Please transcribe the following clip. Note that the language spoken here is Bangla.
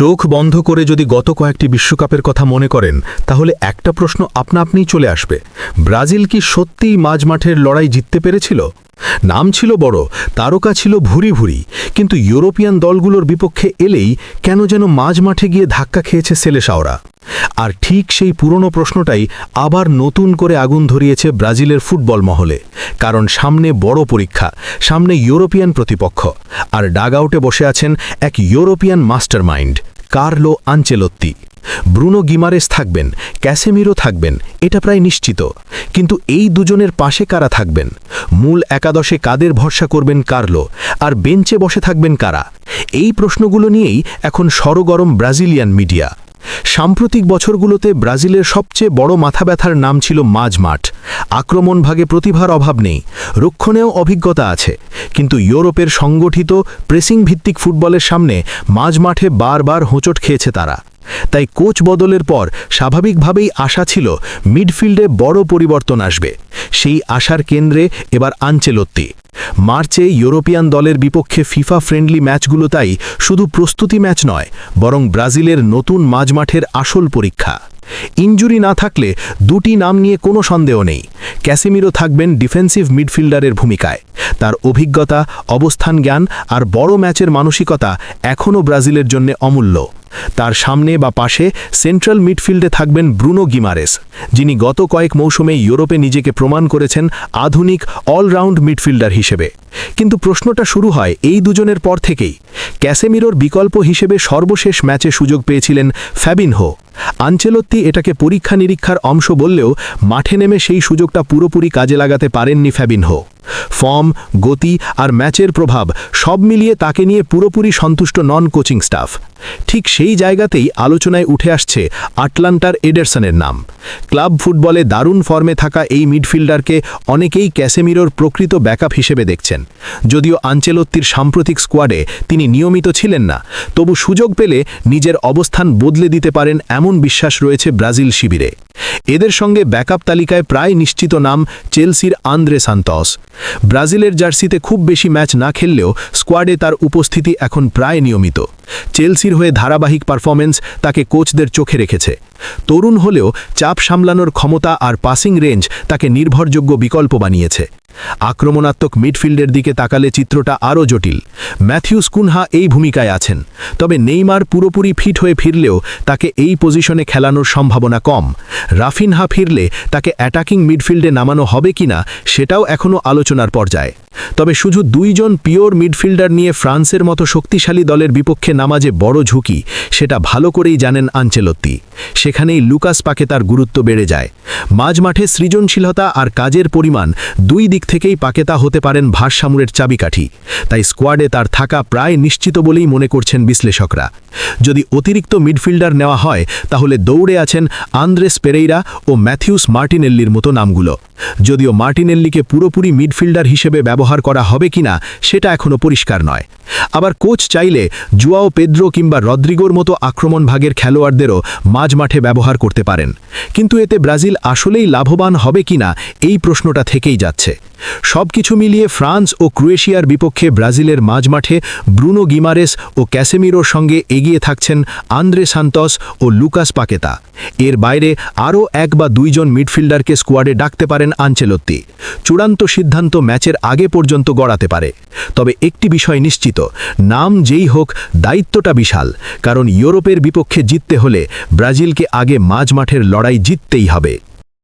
চোখ বন্ধ করে যদি গত কয়েকটি বিশ্বকাপের কথা মনে করেন, তাহলে একটা প্রশ্ন আপনা আপনিই চলে আসবে। ব্রাজিল কি সত্যিই মাঝমাঠের লড়াই জিততে পেরেছিল? নাম ছিল বড়, তারকা ছিল ভুরি ভুরি, কিন্তু ইউরোপিয়ান দলগুলোর বিপক্ষে এলেই কেন যেন মাঝ মাঠে গিয়ে ধাক্কা খেয়েছে সেলেসাওরা? আর ঠিক সেই পুরনো প্রশ্নটাই আবার নতুন করে আগুন ধরিয়েছে ব্রাজিলের ফুটবল মহলে। কারণ সামনে বড় পরীক্ষা, সামনে ইউরোপিয়ান প্রতিপক্ষ, আর ডাগআউটে বসে আছেন এক European mastermind. Carlo Ancelotti. Bruno Guimaraes থাকবেন, ক্যাসেমিরো থাকবেন, এটা প্রায় নিশ্চিত। কিন্তু এই দুজনের পাশে কারা থাকবেন? মূল একাদশে কাদের ভরসা করবেন কার্লো? আর বেঞ্চে বসে থাকবেন কারা? এই প্রশ্নগুলো নিয়েই এখন সরগরম ব্রাজিলিয়ান মিডিয়া। সাম্প্রতিক বছরগুলোতে ব্রাজিলের সবচেয়ে বড় মাথা ব্যথার নাম ছিল মাঝমাঠ আক্রমণ ভাগে প্রতিভার অভাব নেই। রক্ষণেও অভিজ্ঞতা আছে। কিন্তু ইউরোপের সংগঠিত প্রেসিং ভিত্তিক ফুটবলের সামনে মাঝমাঠে বারবার হোঁচট খেয়েছে তারা। তাই কোচ বদলের পর স্বাভাবিকভাবেই আশা ছিল মিডফিল্ডে বড় পরিবর্তন আসবে। সেই আশার কেন্দ্রে এবার আঞ্চেলত্তি মার্চে ইউরোপিয়ান দলের বিপক্ষে ফিফা ফ্রেন্ডলি ম্যাচগুলো তাই শুধু প্রস্তুতি ম্যাচ নয়, বরং ব্রাজিলের নতুন মাঝমাঠের আসল পরীক্ষা। ইঞ্জুরি না থাকলে দুটি নাম নিয়ে কোনো সন্দেহ নেই। ক্যাসিমিরো থাকবেন ডিফেন্সিভ মিডফিল্ডারের ভূমিকায়। তার অভিজ্ঞতা, অবস্থান জ্ঞান আর বড় ম্যাচের মানসিকতা এখনও ব্রাজিলের জন্য অমূল্য। তার সামনে বা পাশে সেন্ট্রাল মিডফিল্ডে থাকবেন ব্রুনো গিমারেস, যিনি গত কয়েক মৌসুমে ইউরোপে নিজেকে প্রমাণ করেছেন আধুনিক অলরাউন্ড মিডফিল্ডার হিসেবে। কিন্তু প্রশ্নটা শুরু হয় এই দুজনের পর থেকেই। ক্যাসেমিরোর বিকল্প হিসেবে সর্বশেষ ম্যাচে সুযোগ পেয়েছিলেন ফ্যাবিনহো। আঞ্চেলত্তি এটাকে পরীক্ষা নিরীক্ষার অংশ বললেও মাঠে নেমে সেই সুযোগটা পুরোপুরি কাজে লাগাতে পারেননি ফ্যাবিনহো। ফর্ম, গতি আর ম্যাচের প্রভাব সব মিলিয়ে তাকে নিয়ে পুরোপুরি সন্তুষ্ট নন কোচিং স্টাফ। ঠিক সেই জায়গাতেই আলোচনায় উঠে আসছে আটলান্টার এডারসনের নাম। ক্লাব ফুটবলে দারুণ ফর্মে থাকা এই মিডফিল্ডারকে অনেকেই ক্যাসেমিরোর প্রকৃত ব্যাকআপ হিসেবে দেখছেন। যদিও আঞ্চেলত্তির সাম্প্রতিক স্কোয়াডে তিনি নিয়মিত ছিলেন না, তবু সুযোগ পেলে নিজের অবস্থান বদলে দিতে পারেন এমন বিশ্বাস রয়েছে ব্রাজিল শিবিরে। এদের সঙ্গে ব্যাকআপ তালিকায় প্রায় নিশ্চিত নাম চেলসির আন্দ্রে সান্তস। ব্রাজিলের জার্সিতে খুব বেশি ম্যাচ না খেললেও স্কোয়াডে তার উপস্থিতি এখন প্রায় নিয়মিত। চেলসির হয়ে ধারাবাহিক পারফরমেন্স তাকে কোচদের চোখে রেখেছে। তরুণ হলেও চাপ সামলানোর ক্ষমতা আর পাসিং রেঞ্জ তাকে নির্ভরযোগ্য বিকল্প বানিয়েছে। আক্রমণাত্মক মিডফিল্ডের দিকে তাকালে চিত্রটা আরও জটিল। ম্যাথিউস কুনহা এই ভূমিকায় আছেন। তবে নেইমার পুরোপুরি ফিট হয়ে ফিরলেও তাকে এই পজিশনে খেলানোর সম্ভাবনা কম। রাফিনহা ফিরলে তাকে অ্যাটাকিং মিডফিল্ডে নামানো হবে কিনা সেটাও এখনও আলোচনার পর্যায়ে। তবে শুধু দুইজন পিওর মিডফিল্ডার নিয়ে ফ্রান্সের মতো শক্তিশালী দলের বিপক্ষে নামাজে বড় ঝুঁকি, সেটা ভালো করেই জানেন আঞ্চেলত্তি সেখানেই লুকাস পাকে তার গুরুত্ব বেড়ে যায়। মাঝমাঠে সৃজনশীলতা আর কাজের পরিমাণ দুই দিক থেকেই পাকেতা হতে পারেন ভারসামুরের চাবিকাঠি। তাই স্কোয়াডে তার থাকা প্রায় নিশ্চিত বলেই মনে করছেন বিশ্লেষকরা। যদি অতিরিক্ত মিডফিল্ডার নেওয়া হয়, তাহলে দৌড়ে আছেন আন্দ্রেস পেরেইরা ও ম্যাথিউস মার্টিনেল্লির মতো নামগুলো। যদিও মার্টিনেল্লিকে পুরোপুরি মিডফিল্ডার হিসেবে ব্যবহার করা হবে কিনা সেটা এখনও পরিষ্কার নয়। আবার কোচ চাইলে জুয়াও পেদ্রো কিংবা রদ্রিগোর মতো আক্রমণ ভাগের খেলোয়াড়দেরও মাঝ মাঠে ব্যবহার করতে পারেন। কিন্তু এতে ব্রাজিল আসলেই লাভবান হবে কিনা এই প্রশ্নটা থেকেই যাচ্ছে। সবকিছু মিলিয়ে ফ্রান্স ও ক্রোয়েশিয়ার বিপক্ষে ব্রাজিলের মাঝমাঠে ব্রুনো গিমারেস ও ক্যাসেমিরোর সঙ্গে এগিয়ে থাকছেন আন্দ্রে সান্তস ও লুকাস পাকেতা। এর বাইরে আরও এক বা দুইজন মিডফিল্ডারকে স্কোয়াডে ডাকতে পারেন আঞ্চেলত্তি। চূড়ান্ত সিদ্ধান্ত ম্যাচের আগে পর্যন্ত গড়াতে পারে। তবে একটি বিষয় নিশ্চিত, নাম যেই হোক, দায়িত্বটা বিশাল, কারণ ইউরোপের বিপক্ষে জিততে হলে ব্রাজিলকে আগে মাঝমাঠের লড়াই জিততেই হবে।